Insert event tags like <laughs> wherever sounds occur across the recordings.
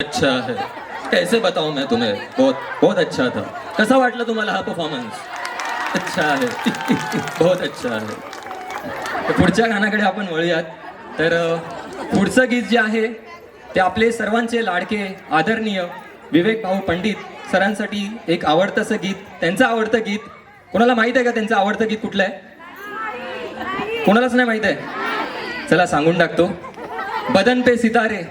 अच्छा है। कैसे बताऊं मैं तुम्हें? बहुत बहुत अच्छा था। कसा वाटला तुम्हाला हा परफॉर्मन्स अच्छा आहे <laughs> बहुत अच्छा आहे पुढच्या गाण्याकडे आपण वळूयात. तर पुढचं गीत जे आहे ते आपले सर्वांचे लाडके आदरणीय विवेक भाऊ पंडित सरांसाठी एक आवडतंसं गीत त्यांचं आवडतं गीत. कोणाला माहीत आहे का त्यांचं आवडतं गीत कुठलं आहे? कोणालाच नाही माहीत आहे? चला सांगून टाकतो. बदन पे सितारे.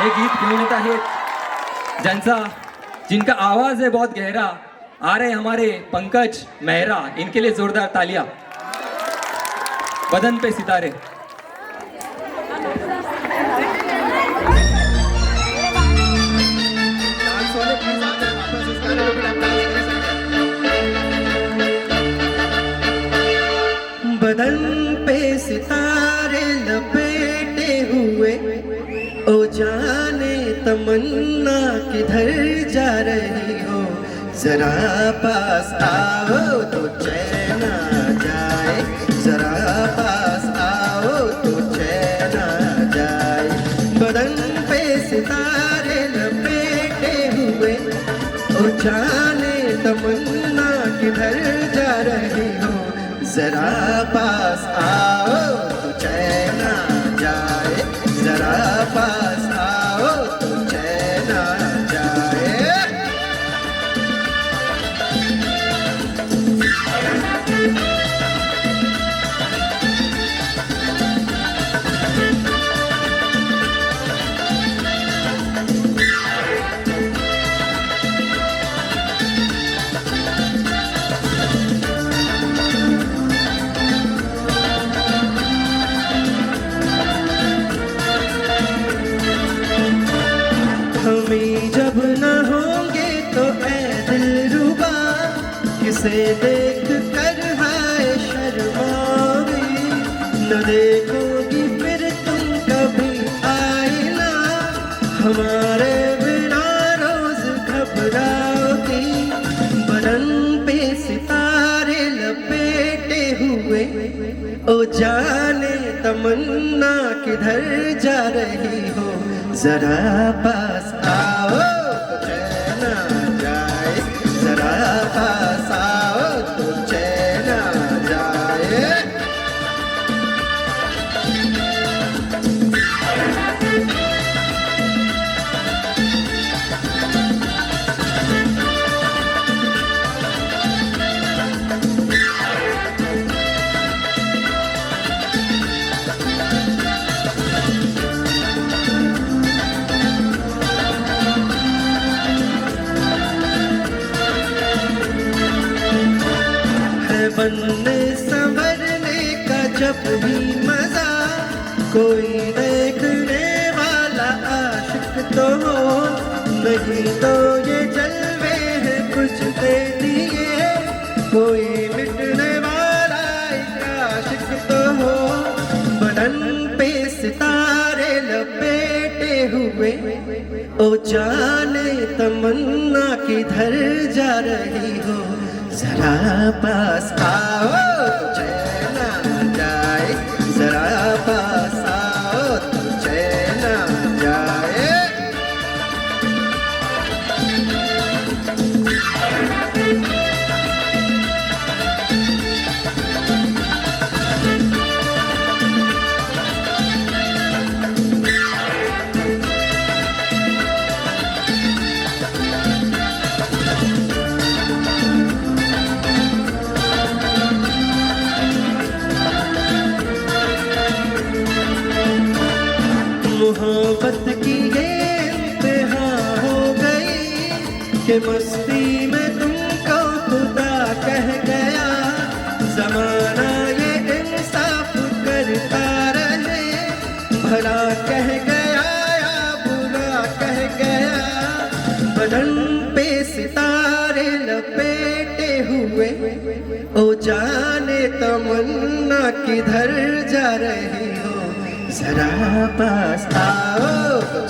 हे गीत येत आहेत ज्यांचा जिनका आवाज़ है बहुत गहरा, आ रहे हमारे पंकज मेहरा, इनके लिए जोरदार तालियाँ। बदन पे सितारे। बदन पे सितारे हुए ओ जाने तमन्ना किधर जा रही हो? जरा पास आओ तो चैन जाए। जरा पास आओ तो चैन जाए। बदन पे सितारे लपेटे हुए। ओ जाने तमन्ना किधर जा रही हो? जरा पास आओ किधर जा रही हो? जरा पास मज़ा। कोई देखने वाला आशिक तो हो। नहीं तो ये जलवे हैं, कुछ दे दिए कोई मिटने वाला आशिक तो हो। बदन पे सितारे लपेटे हुए। ओ जाने तमन्ना किधर जा रही हो। जरा पास आओ। कि मस्ती में तुमको खुदा कह गया। जमाना ये इंसाफ करता रहे। भला कह गया या बुरा कह गया। बदन पे सितारे लपेटे हुए। ओ जाने तमन्ना किधर जा रही हो। जरा पास आओ तो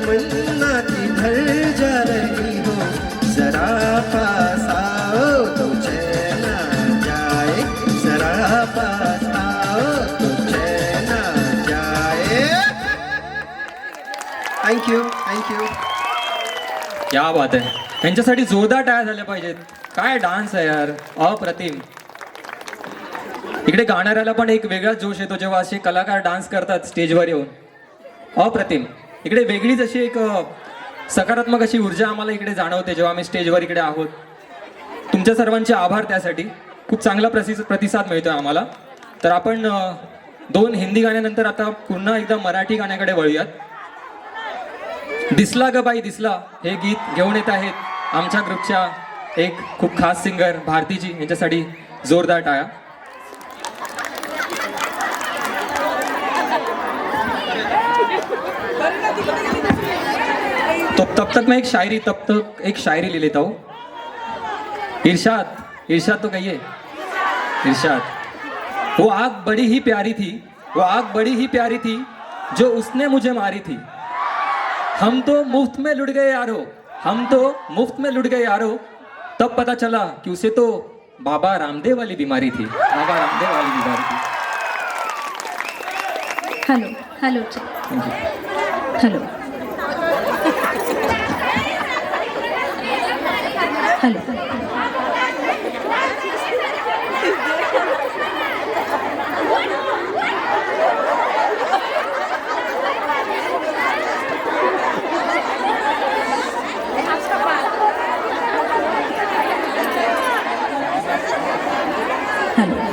तमन्ना की भर जा रही हो। जरा पास आओ तो चैना जाए। जरा पास आओ तो चैना जाए। आ यू थँक्यू थँक्यू क्या बात आहे त्यांच्यासाठी जोरदार टाळ्या झाल्या पाहिजेत. काय डान्स आहे यार. अप्रतिम. इकडे गाणाऱ्याला पण एक वेगळाच जोश येतो जेव्हा असे कलाकार डान्स करतात स्टेजवर येऊन. अप्रतिम. इकडे वेगळीच अशी एक सकारात्मक अशी ऊर्जा आम्हाला इकडे जाणवते जेव्हा आम्ही स्टेजवर इकडे आहोत. तुमच्या सर्वांचे आभार त्यासाठी. खूप चांगला प्रसि प्रतिसाद मिळतोय आम्हाला. तर आपण दोन हिंदी गाण्यानंतर आता पुन्हा एकदा मराठी गाण्याकडे वळूयात. दिसला ग बाई दिसला. हे गीत घेऊन येत आहेत आमच्या ग्रुपच्या एक खूप खास सिंगर भारतीजी. यांच्यासाठी जोरदार टाळ्या. तो तब तक मैं एक शायरी तब तक एक शायरी ले लेता हूँ। इरशाद इरशाद तो कहिए। इरशाद। वो आग बड़ी ही प्यारी थी वो आग बड़ी ही प्यारी थी जो उसने मुझे मारी थी। हम तो मुफ़्त में लुट गए यारो हम तो मुफ़्त में लुट गए यारो। तब पता चला कि उसे तो बाबा रामदेव वाली बीमारी थी बाबा रामदेव वाली बीमारी थी। Hello hello. Hello. Hello hello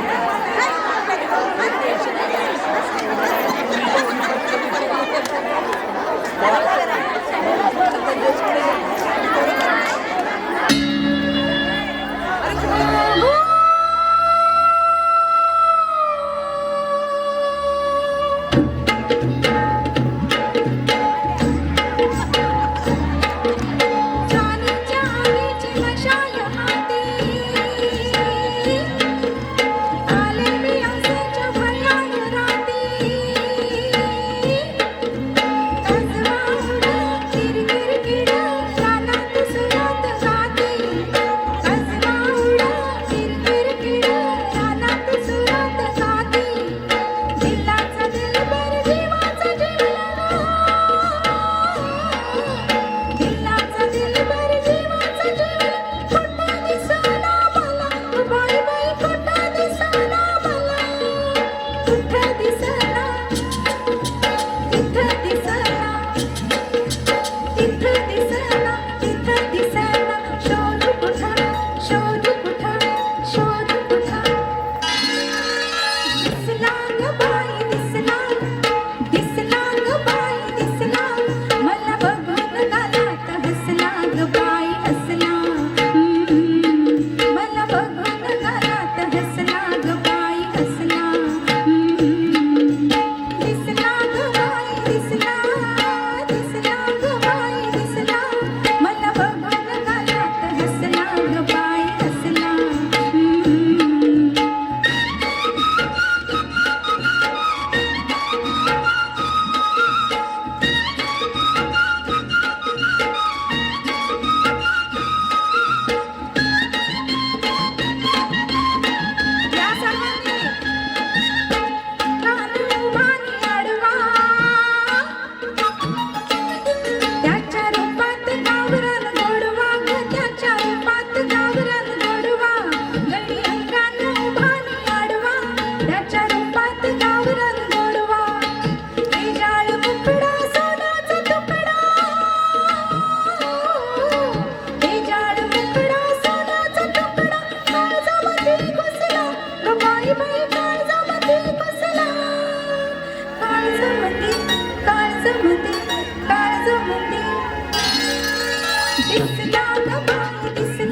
ਦਿਸਦਾ ਨਾ ਪਾਣੀ ਦਿਸ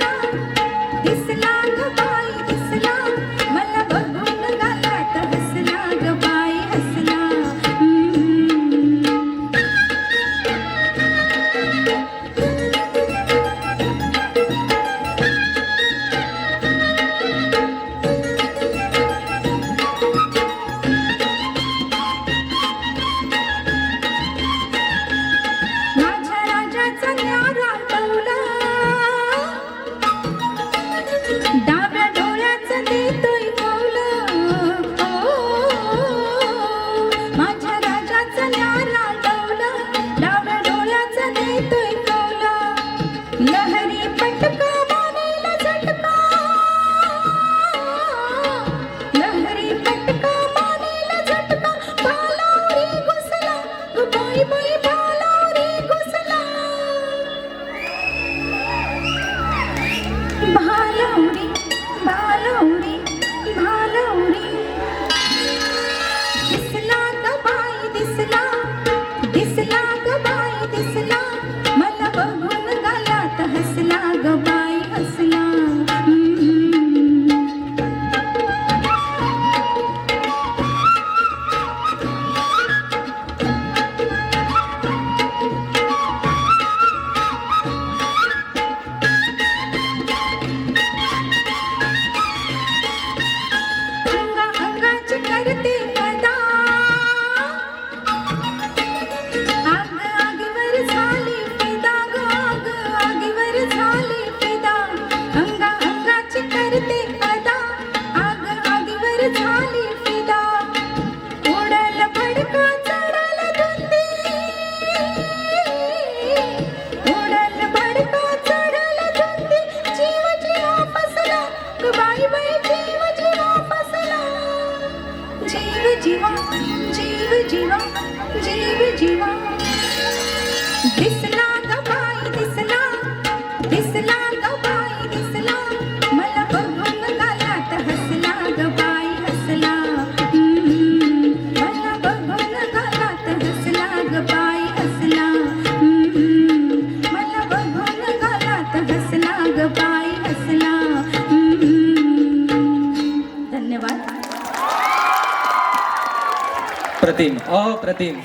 अप्रतिम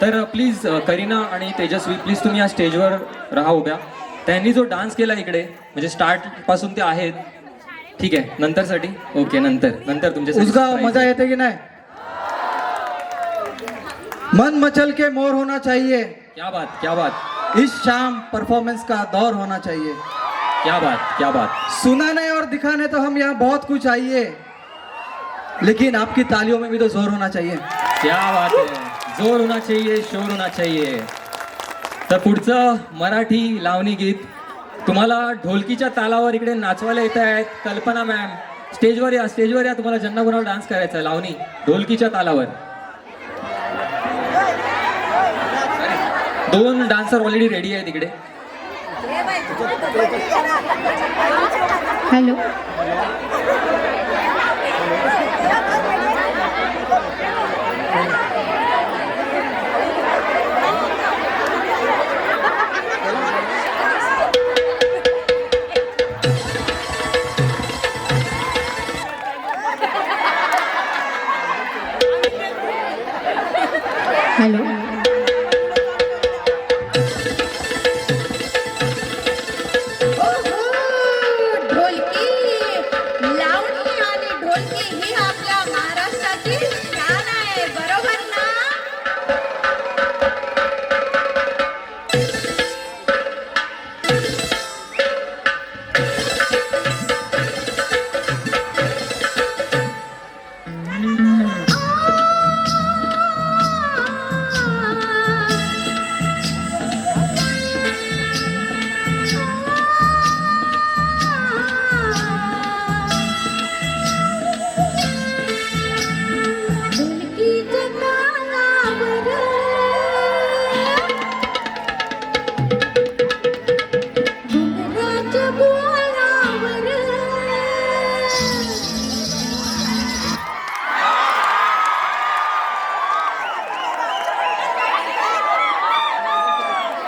तर प्लीज करीना आणि तेजस्वी प्लीज तुम्ही या स्टेजवर राहा उभ्या. त्यांनी जो डान्स केला इकडे म्हणजे स्टार्टपासून ते आहेत ठीक आहे नंतरसाठी? ओके नंतर. नंतर तुमच्या मजा येते कि नहीं? मन मचल के मोर होना चाहिए. क्या बात क्या बात. इस शाम परफॉर्मेंस का दौर होना चाहिए. क्या बात क्या बात. सुनाने और दिखाने तो हम यहाँ बहुत कुछ आइए. लेकिन आपकी तालियों में भी तो जोर होना चाहिए. क्या बात है. जोर होना चाहिए शोर होना चाहिए तर पुढचं मराठी लावणी गीत. तुम्हाला ढोलकीच्या तालावर इकडे नाचवायला येत आहेत. कल्पना मॅम स्टेजवर या स्टेजवर या. तुम्हाला ज्यांना कोणाला डान्स करायचा आहे लावणी ढोलकीच्या तालावर. दोन डान्सर ऑलरेडी रेडी आहेत इकडे. हॅलो.